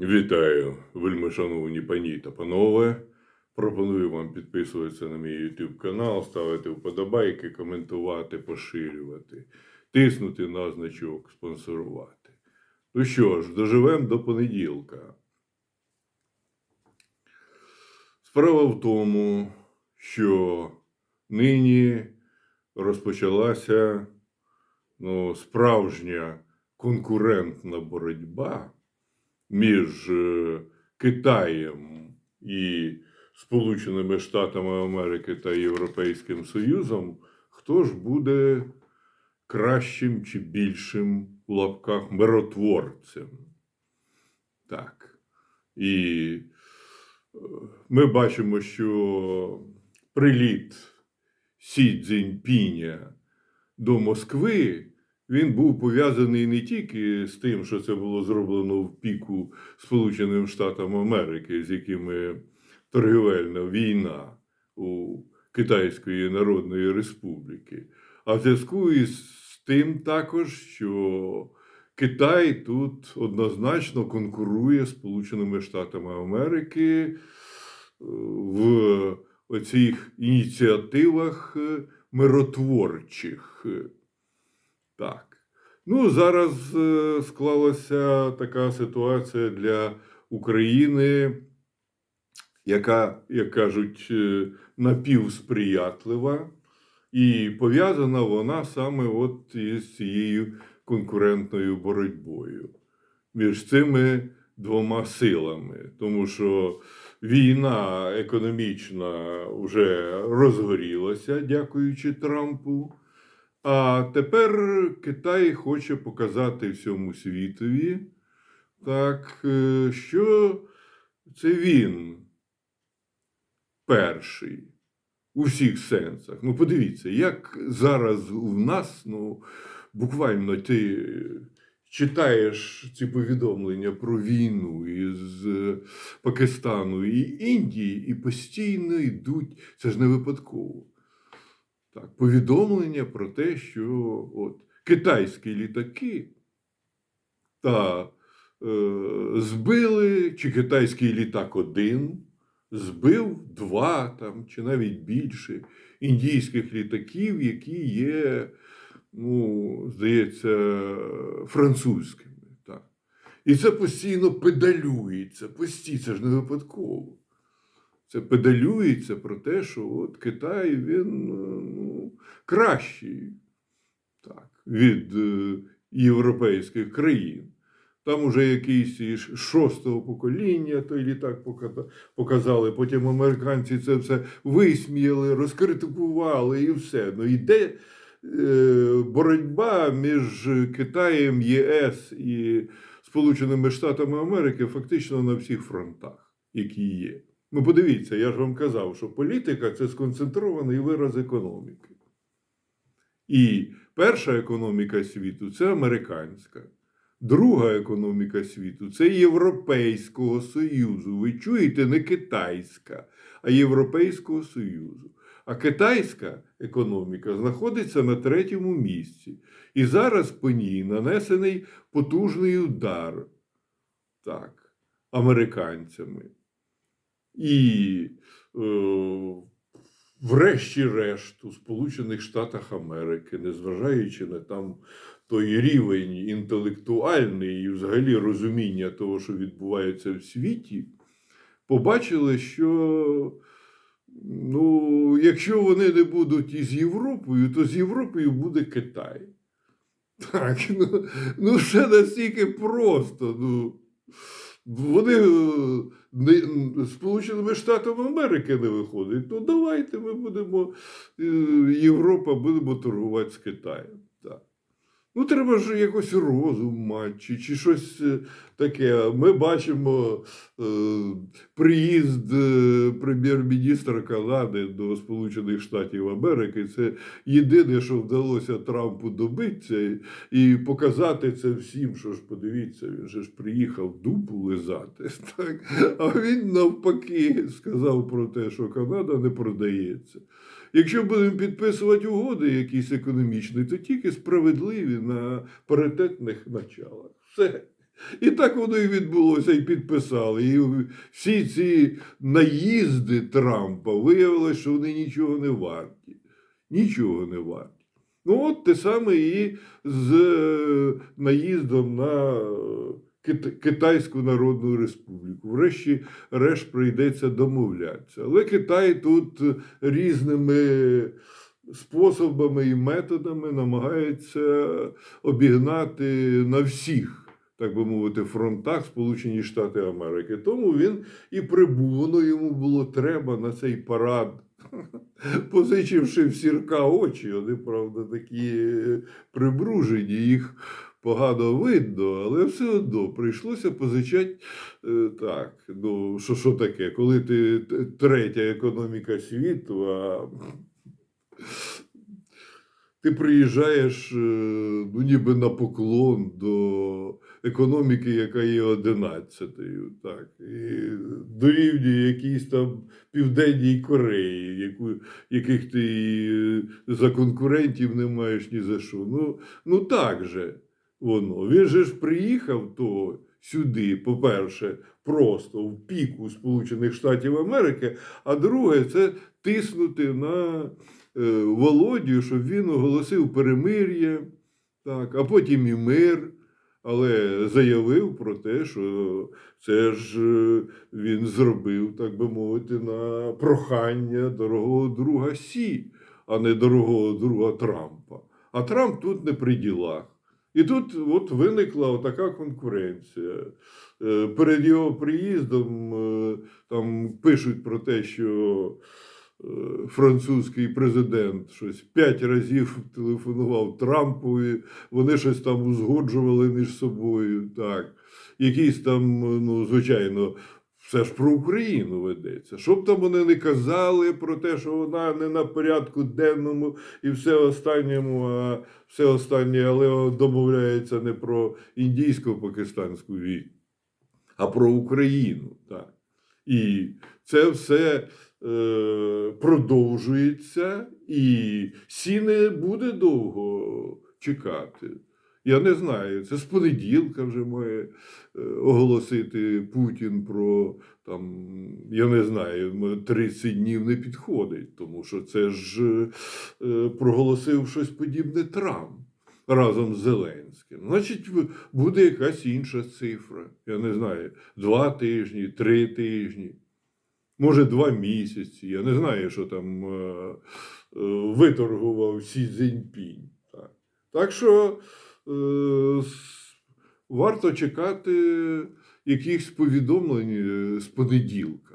Вітаю, вельмишановні пані та панове. Пропоную вам підписуватися на мій YouTube канал, ставити вподобайки, коментувати, поширювати, тиснути на значок, спонсорувати. Ну що ж, доживемо до понеділка. Справа в тому, що нині розпочалася ну, справжня конкурентна боротьба між е, Китаєм і Сполученими Штатами Америки та Європейським Союзом, хто ж буде кращим чи більшим у лапках миротворцем. Так. І е, ми бачимо, що приліт Сі Цзіньпіня до Москви він був пов'язаний не тільки з тим, що це було зроблено в піку Сполученим Штатам Америки, з якими торгівельна війна у Китайської Народної Республіки, а в зв'язку із тим також, що Китай тут однозначно конкурує з Сполученими Штатами Америки е, в оцих ініціативах е, миротворчих. Так. Ну, зараз е, склалася така ситуація для України, яка, як кажуть, е, напівсприятлива, і пов'язана вона саме от із цією конкурентною боротьбою між цими двома силами. Тому що війна економічна вже розгорілася, дякуючи Трампу. А тепер Китай хоче показати всьому світові, так, е, що це він перший у всіх сенсах. Ну, подивіться, як зараз у нас, ну, буквально ти читаєш ці повідомлення про війну із е, Пакистану і Індії, і постійно йдуть, це ж не випадково. Так, повідомлення про те, що от, китайські літаки та е, збили, чи китайський літак один збив два там, чи навіть більше індійських літаків, які є, ну, здається, французькими. Так. І це постійно педалюється, постійно, це ж не випадково. Це педалюється про те, що от Китай він ну, кращий так, від е, європейських країн. Там уже якийсь із шостого покоління той літак показали. Потім американці це все висміяли, розкритикували і все. Ну йде е, боротьба між Китаєм, ЄС і Сполученими Штатами Америки фактично на всіх фронтах, які є. Ну, подивіться, я ж вам казав, що політика це сконцентрований вираз економіки. І перша економіка світу це американська. Друга економіка світу це Європейського Союзу. Ви чуєте, не китайська, а Європейського Союзу. А китайська економіка знаходиться на третьому місці. І зараз по ній нанесений потужний удар так, американцями. І, е, врешті-решт, у Сполучених Штатах Америки, незважаючи на там той рівень інтелектуальний і взагалі розуміння того, що відбувається в світі, побачили, що ну, якщо вони не будуть із Європою, то з Європою буде Китай. Так, ну, ну все настільки просто. Ну. Вони е, не, Сполученими Штатами Америки не виходить, то давайте ми будемо, е, Європа, будемо торгувати з Китаєм. Ну, треба ж якось розум мати, чи, чи щось е, таке. Ми бачимо е, приїзд е, прем'єр-міністра Канади до Сполучених Штатів Америки. Це єдине, що вдалося Трампу добитися і показати це всім, що ж подивіться, він же ж приїхав дупу лизати. Так? А він навпаки сказав про те, що Канада не продається. Якщо будемо підписувати угоди якісь економічні, то тільки справедливі на паритетних началах. Все. І так воно і відбулося, і підписали. І всі ці наїзди Трампа виявилося, що вони нічого не варті. Нічого не варті. Ну, от те саме і з е, наїздом на е, Китайську Народну Республіку. Врешті решт прийдеться домовлятися. Але Китай тут різними способами і методами намагається обігнати на всіх, так би мовити, фронтах Сполучені Штати Америки. Тому він і прибув. Воно йому було треба на цей парад. Позичивши в сірка очі, вони, правда, такі прибружені, їх погано видно, але все одно прийшлося позичати е, так. Ну, що, що таке, коли ти третя економіка світу, а ти приїжджаєш е, ну, ніби на поклон до економіки, яка є одинадцятою, так, і дорівнює якійсь там Південній Кореї, яку, яких ти е, за конкурентів не маєш ні за що. Ну, ну так же воно. Він же ж приїхав то сюди, по-перше, просто в піку Сполучених Штатів Америки, а друге, це тиснути на Володю, щоб він оголосив перемир'я, так, а потім і мир. Але заявив про те, що це ж е, він зробив, так би мовити, на прохання дорогого друга Сі, а не дорогого друга Трампа. А Трамп тут не при ділах. І тут от виникла така конкуренція. Е, Перед його приїздом е, там пишуть про те, що е, французький президент щось п'ять разів телефонував Трампові, вони щось там узгоджували між собою. Так. Якісь там, ну, звичайно, все ж про Україну ведеться. Щоб там вони не казали про те, що вона не на порядку денному і все останньому, а все останнє, але домовляється не про індійсько-пакистанську війну, а про Україну. Так. І це все е, продовжується, і Сі не буде довго чекати. Я не знаю, це з понеділка вже має е, оголосити Путін про там, я не знаю, 30 днів не підходить, тому що це ж е, проголосив щось подібне Трамп разом з Зеленським. Значить, буде якась інша цифра. Я не знаю, два тижні, три тижні, може, два місяці. Я не знаю, що там е, е, виторгував Сі Цзіньпінь. Так, так що е, варто чекати якихось повідомлень з понеділка.